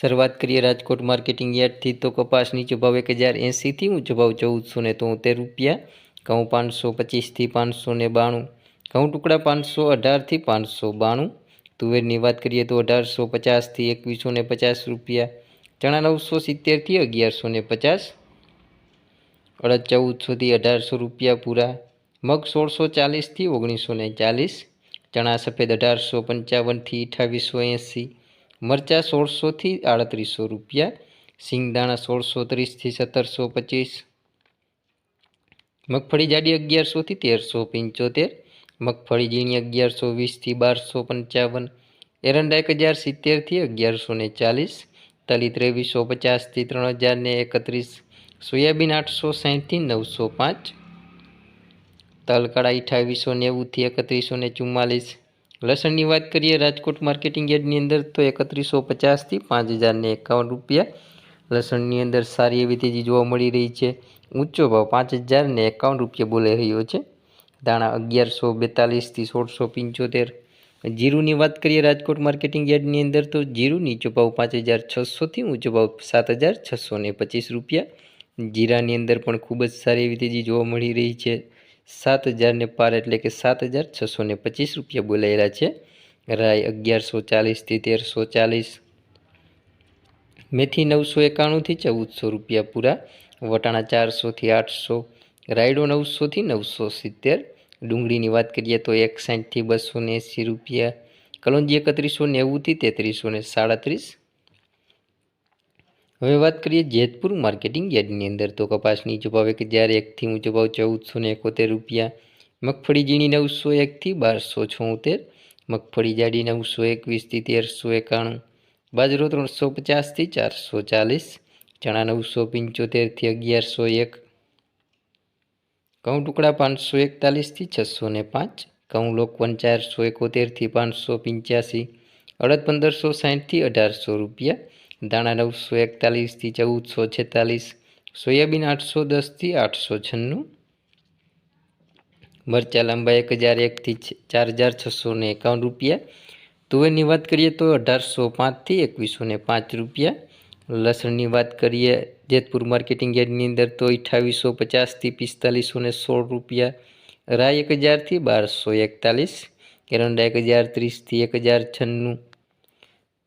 શરૂઆત કરીએ રાજકોટ માર્કેટિંગ યાર્ડથી તો કપાસ નીચો ભાવ એક હજાર એંસીથી ઊંચો ભાવ ચૌદસો ને તોતેર રૂપિયા. ઘઉં પાંચસો પચીસથી પાંચસો ને બાણું. ઘઉં ટુકડા પાંચસો અઢારથી પાંચસો બાણું. તુવેરની વાત કરીએ તો અઢારસો પચાસથી એકવીસો ને પચાસ રૂપિયા. ચણા નવસો સિત્તેરથી અગિયારસો ને પચાસ. અડદ ચૌદસોથી અઢારસો રૂપિયા પૂરા. મગ સોળસો ચાલીસથી ઓગણીસો ને ચાલીસ. ચણા સફેદ અઢારસો પંચાવનથી અઠાવીસો એંસી મરચાં સોળસોથી આડત્રીસો રૂપિયા, સિંગદાણા સોળસો ત્રીસથી સત્તરસો પચીસ, મગફળી જાડી અગિયારસોથી તેરસો પંચોતેર, મગફળી ઝીણી અગિયારસો વીસથી બારસો પંચાવન, એરંડા એક હજાર સિત્તેરથી અગિયારસો ને ચાલીસ, તલી ત્રેવીસો પચાસથી ત્રણ હજાર ને એકત્રીસ, સોયાબીન આઠસો સાહીઠથી નવસો પાંચ, તલ કડા અઠાવીસો નેવુંથી એકત્રીસો ને ચુમ્માલીસ લસણની વાત કરીએ, રાજકોટ માર્કેટિંગ યાર્ડની અંદર તો એકત્રીસો પચાસથી પાંચ હજારને એકાવન રૂપિયા. લસણની અંદર સારી એવી તેજી જોવા મળી રહી છે. ઊંચો ભાવ પાંચ હજાર ને એકાવન રૂપિયા બોલાઈ રહ્યો છે. દાણા અગિયારસો બેતાલીસથી સોળસો પંચોતેર. જીરુની વાત કરીએ, રાજકોટ માર્કેટિંગ યાર્ડની અંદર તો જીરું નીચો ભાવ પાંચ હજાર છસોથી ઊંચો ભાવ સાત હજાર છસો પચીસ રૂપિયા. જીરાની અંદર પણ ખૂબ જ સારી એવી તેજી જોવા મળી રહી છે. સાત હજારને પાર એટલે કે સાત હજાર છસો પચીસ રૂપિયા બોલાયેલા છે. રાય અગિયારસો ચાલીસથી તેરસો ચાલીસ, મેથી નવસો એકાણુંથી ચૌદસો રૂપિયા પૂરા, વટાણા ચારસોથી આઠસો, રાયડો નવસોથી નવસો સિત્તેર, ડુંગળીની વાત કરીએ તો એક સાઠથી બસો ને એંસી રૂપિયા, કલોંજી એકત્રીસો નેવુંથી તેત્રીસો ને સાડત્રીસ હવે વાત કરીએ જેતપુર માર્કેટિંગ યાર્ડની અંદર. તો કપાસની નીચો ભાવ એક હજાર એકથી ઊંચો ભાવ ચૌદસો ને એકોતેર રૂપિયા. મગફળી ઝીણી નવસો એકથી બારસો છોતેર. મગફળી જાડી નવસો એકવીસથી તેરસો એકાણું. બાજરો ત્રણસો પચાસથી ચારસો ચાલીસ. ચણા નવસો પંચોતેરથી અગિયારસો એક. ઘઉં ટુકડા પાંચસો એકતાલીસથી છસો ને પાંચ. ઘઉં લોકવન ચારસો એકોતેરથી પાંચસો પંચ્યાસી. અડદ પંદરસો સાઠથી અઢારસો રૂપિયા. દાણા નવસો એકતાલીસથી ચૌદસો છેતાલીસ, સોયાબીન આઠસો દસથી આઠસો છન્નું, મરચા લાંબા એક હજાર એકથી ચાર હજાર છસો ને એકાવન રૂપિયા, તુવેરની વાત કરીએ તો અઢારસો પાંચથી એકવીસો ને પાંચ રૂપિયા, લસણની વાત કરીએ જેતપુર માર્કેટિંગ યાર્ડની અંદર તો અઠાવીસો પચાસથી પિસ્તાલીસો ને સોળ રૂપિયા રાય એક હજારથી બારસો એકતાલીસ, એરંડા એક હજાર ત્રીસથી એક હજાર છન્નું